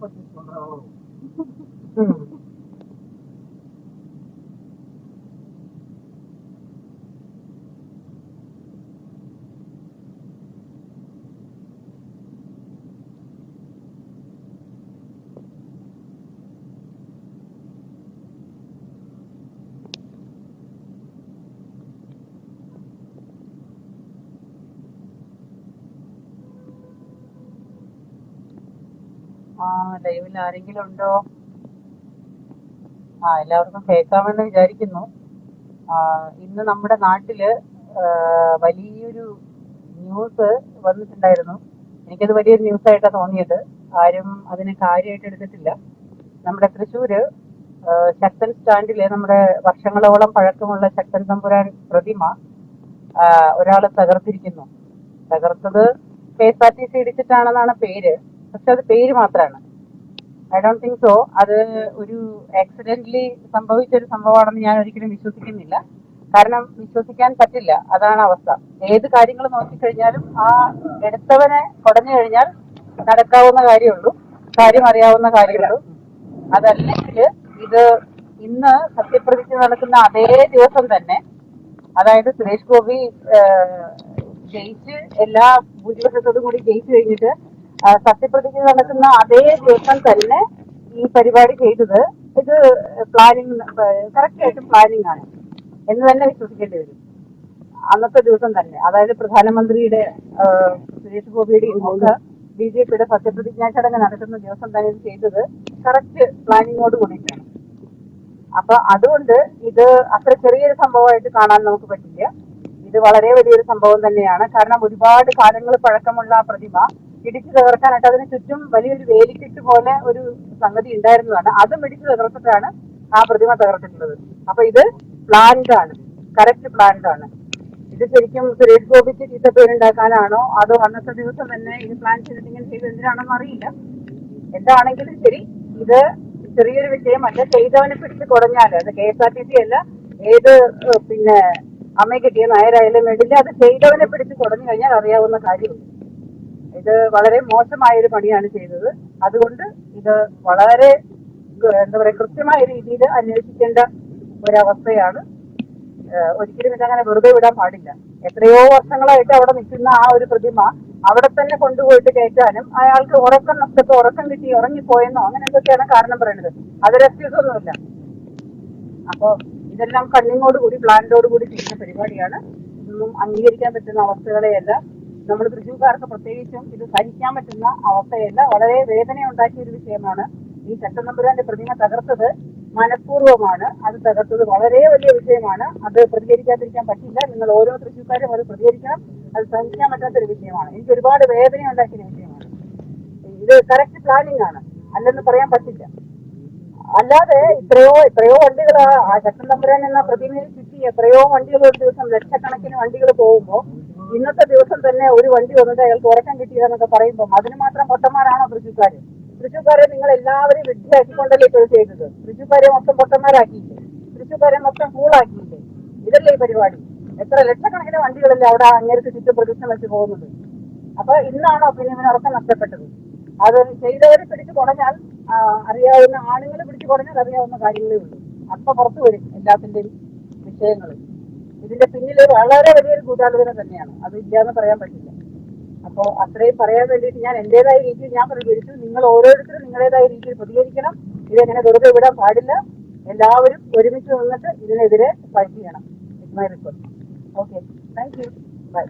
같은 거랑. 응. ആ ലൈവിൽ ആരെങ്കിലും ഉണ്ടോ? ആ എല്ലാവർക്കും കേൾക്കാമെന്ന് വിചാരിക്കുന്നു. ഇന്ന് നമ്മുടെ നാട്ടിൽ വലിയൊരു ന്യൂസ് വന്നിട്ടുണ്ടായിരുന്നു. എനിക്കത് വലിയൊരു ന്യൂസ് ആയിട്ടാണ് തോന്നിയത്. ആരും അതിനെ കാര്യമായിട്ട് എടുത്തിട്ടില്ല. നമ്മുടെ തൃശ്ശൂര് ശക്തൻ സ്റ്റാൻഡിൽ നമ്മുടെ വർഷങ്ങളോളം പഴക്കമുള്ള ശക്തൻ തമ്പുരാൻ പ്രതിമ ഒരാൾ തകർത്തിരിക്കുന്നു. തകർത്തത് K S R T C ഇടിച്ചിട്ടാണെന്നാണ് പേര്. പക്ഷെ അത് പേര് മാത്രമാണ് ഐ ഡോണ്ട് തിങ്ക് സോ അത് ഒരു ആക്സിഡന്റലി സംഭവിച്ച ഒരു സംഭവമാണെന്ന് ഞാൻ ഒരിക്കലും വിശ്വസിക്കുന്നില്ല. കാരണം വിശ്വസിക്കാൻ പറ്റില്ല. അതാണ് അവസ്ഥ. ഏത് കാര്യങ്ങൾ നോക്കിക്കഴിഞ്ഞാലും ആ എടുത്തവനെ കുടഞ്ഞു കഴിഞ്ഞാൽ നടക്കാവുന്ന കാര്യമുള്ളൂ. കാര്യം അറിയാവുന്ന കാര്യമുള്ളൂ. അതല്ലെങ്കിൽ ഇത് ഇന്ന് സത്യപ്രതിജ്ഞ നടക്കുന്ന അതേ ദിവസം തന്നെ അതായത് സുരേഷ് ഗോപി ജയിച്ച് എല്ലാ ഭൂരിപക്ഷത്തോടും കൂടി ജയിച്ചു കഴിഞ്ഞിട്ട് സത്യപ്രതിജ്ഞ നടക്കുന്ന അതേ ദിവസം തന്നെ ഈ പരിപാടി ചെയ്തത്. ഇത് പ്ലാനിങ് കറക്റ്റ് ആയിട്ട് പ്ലാനിങ് ആണ് എന്ന് തന്നെ വിശ്വസിക്കേണ്ടി വരും. അന്നത്തെ ദിവസം തന്നെ. അതായത് പ്രധാനമന്ത്രിയുടെ സുരേഷ് ഗോപിയുടെയും ഒക്കെ ബി ജെ പിയുടെ സത്യപ്രതിജ്ഞാ ചടങ്ങ് നടക്കുന്ന ദിവസം തന്നെ ഇത് ചെയ്തത് കറക്റ്റ് പ്ലാനിങ്ങോട് കൂടിയിട്ടാണ്. അപ്പൊ അതുകൊണ്ട് ഇത് അത്ര ചെറിയൊരു സംഭവമായിട്ട് കാണാൻ നമുക്ക് പറ്റില്ല. ഇത് വളരെ വലിയൊരു സംഭവം തന്നെയാണ്. കാരണം ഒരുപാട് കാലങ്ങൾ പഴക്കമുള്ള പ്രതിമ ഇടിച്ചു തകർക്കാനായിട്ട് അതിന് ചുറ്റും വലിയൊരു വേലിക്കെട്ട് പോലെ ഒരു സംഗതി ഉണ്ടായിരുന്നതാണ്. അതും ഇടിച്ചു തകർത്തിട്ടാണ് ആ പ്രതിമ തകർത്തിട്ടുള്ളത്. അപ്പൊ ഇത് പ്ലാൻഡ് ആണ്. കറക്റ്റ് പ്ലാൻഡ് ആണ്. ഇത് ശരിക്കും സുരേഷ് ഗോപിക്ക് ചീത്തപ്പേരുണ്ടാക്കാനാണോ അതോ അന്നത്തെ ദിവസം തന്നെ ഇത് പ്ലാൻ ചെയ്തിട്ട് ഇങ്ങനെ ചെയ്ത് എന്തിനാണെന്ന് അറിയില്ല. എന്താണെങ്കിലും ശരി ഇത് ചെറിയൊരു വിഷയമല്ല ചെയ്തവനെ പിടിച്ച് കുറഞ്ഞാൽ അത് K S R T C അല്ല ഏത് പിന്നെ അമ്മയെ കിട്ടിയ നായരായാലും വേണ്ടില്ല അത് ചെയ്തവനെ പിടിച്ച് കുറഞ്ഞു കഴിഞ്ഞാൽ അറിയാവുന്ന കാര്യമുള്ളൂ ഇത് വളരെ മോശമായ ഒരു പണിയാണ് ചെയ്തത്. അതുകൊണ്ട് ഇത് വളരെ എന്താ പറയാ കൃത്യമായ രീതിയിൽ അന്വേഷിക്കേണ്ട ഒരവസ്ഥയാണ്. ഒരിക്കലും ഇതങ്ങനെ വെറുതെ വിടാൻ പാടില്ല. എത്രയോ വർഷങ്ങളായിട്ട് അവിടെ നിൽക്കുന്ന ആ ഒരു പ്രതിമ അവിടെ തന്നെ കൊണ്ടുപോയിട്ട് കയറ്റാനും അയാൾക്ക് ഉറക്കം നഷ്ടപ്പെട്ട് ഉറക്കം കിട്ടി ഉറങ്ങിപ്പോയെന്നോ അങ്ങനെ എന്തൊക്കെയാണ് കാരണം പറയുന്നത് അതൊരു എക്സ്ക്യൂസ് ഒന്നുമില്ല. അപ്പോ ഇതെല്ലാം കണ്ണിങ്ങോട് കൂടി പ്ലാനോട് കൂടി ചെയ്യുന്ന പരിപാടിയാണ്. ഇതൊന്നും അംഗീകരിക്കാൻ പറ്റുന്ന അവസ്ഥകളെയല്ല. നമ്മൾ തൃശ്ശൂർക്കാർക്ക് പ്രത്യേകിച്ചും ഇത് സഹിക്കാൻ പറ്റുന്ന അവസ്ഥയല്ല. വളരെ വേദന ഉണ്ടാക്കിയ ഒരു വിഷയമാണ്. ഈ ചട്ടനമ്പുരാന്റെ പ്രതിമ തകർത്തത് മനഃപൂർവമാണ്. അത് തകർത്തത് വളരെ വലിയ വിഷയമാണ്. അത് പ്രതികരിക്കാതിരിക്കാൻ പറ്റില്ല. നിങ്ങൾ ഓരോ തൃശ്ശൂർക്കാരും അത് പ്രതികരിക്കണം. അത് സഹിക്കാൻ പറ്റാത്ത ഒരു വിഷയമാണ്. എനിക്ക് ഒരുപാട് വേദന ഉണ്ടാക്കിയ വിഷയമാണ്. ഇത് കറക്റ്റ് പ്ലാനിങ് ആണ്. അല്ലെന്ന് പറയാൻ പറ്റില്ല. അല്ലാതെ ഇത്രയോ എത്രയോ വണ്ടികൾ ആ ശക്തൻ തമ്പുരാൻ എന്ന പ്രതിമയിൽ ചുറ്റി എത്രയോ വണ്ടികൾ ഒരു ദിവസം ലക്ഷക്കണക്കിന് വണ്ടികൾ പോകുമ്പോൾ ഇന്നത്തെ ദിവസം തന്നെ ഒരു വണ്ടി വന്നിട്ട് അയാൾക്ക് ഉറക്കം കിട്ടിയതെന്നൊക്കെ പറയുമ്പോൾ അതിന് മാത്രം പൊട്ടന്മാരാണോ തൃശ്ശൂക്കാര് തൃശ്ശൂക്കാരെ നിങ്ങൾ എല്ലാവരെയും വിഡ്ഢിയാക്കിക്കൊണ്ടല്ലേ ഇപ്പോൾ ചെയ്തത്. തൃശ്ശൂക്കാരെ മൊത്തം പൊട്ടന്മാരാക്കിയില്ലേ? തൃശ്ശൂക്കാരെ മൊത്തം കൂളാക്കിയില്ലേ? ഇതല്ലേ ഈ പരിപാടി. എത്ര ലക്ഷക്കണക്കിന് വണ്ടികളല്ലേ അവിടെ അങ്ങേർക്ക് ചുറ്റും പ്രദക്ഷിണം വെച്ച് പോകുന്നത്? അപ്പൊ ഇന്നാണോ പിന്നെ ഇവന് നഷ്ടപ്പെട്ടത്? അത് ചെയ്തവരെ പിടിച്ചു കുടഞ്ഞാൽ ആ, അറിയാവുന്ന ആണുങ്ങളെ പിടിച്ചു പറഞ്ഞാൽ അറിയാവുന്ന കാര്യങ്ങളേ ഉള്ളൂ. അപ്പൊ പുറത്തു വരും എല്ലാത്തിന്റെയും വിഷയങ്ങൾ ഇതിന്റെ പിന്നിൽ വളരെ വലിയൊരു ഗൂഢാലോചന തന്നെയാണ്. അത് ഇല്ലാന്ന് പറയാൻ പറ്റില്ല. അപ്പോ അത്രയും പറയാൻ വേണ്ടിയിട്ട് ഞാൻ എന്റേതായ രീതിയിൽ ഞാൻ പ്രതികരിച്ചു. നിങ്ങൾ ഓരോരുത്തരും നിങ്ങളേതായ രീതിയിൽ പ്രതികരിക്കണം. ഇതെങ്ങനെ വെറുതെ വിടാൻ പാടില്ല. എല്ലാവരും ഒരുമിച്ച് നിന്നിട്ട് ഇതിനെതിരെ ഫൈറ്റ് ചെയ്യണം. It's my request okay thank you bye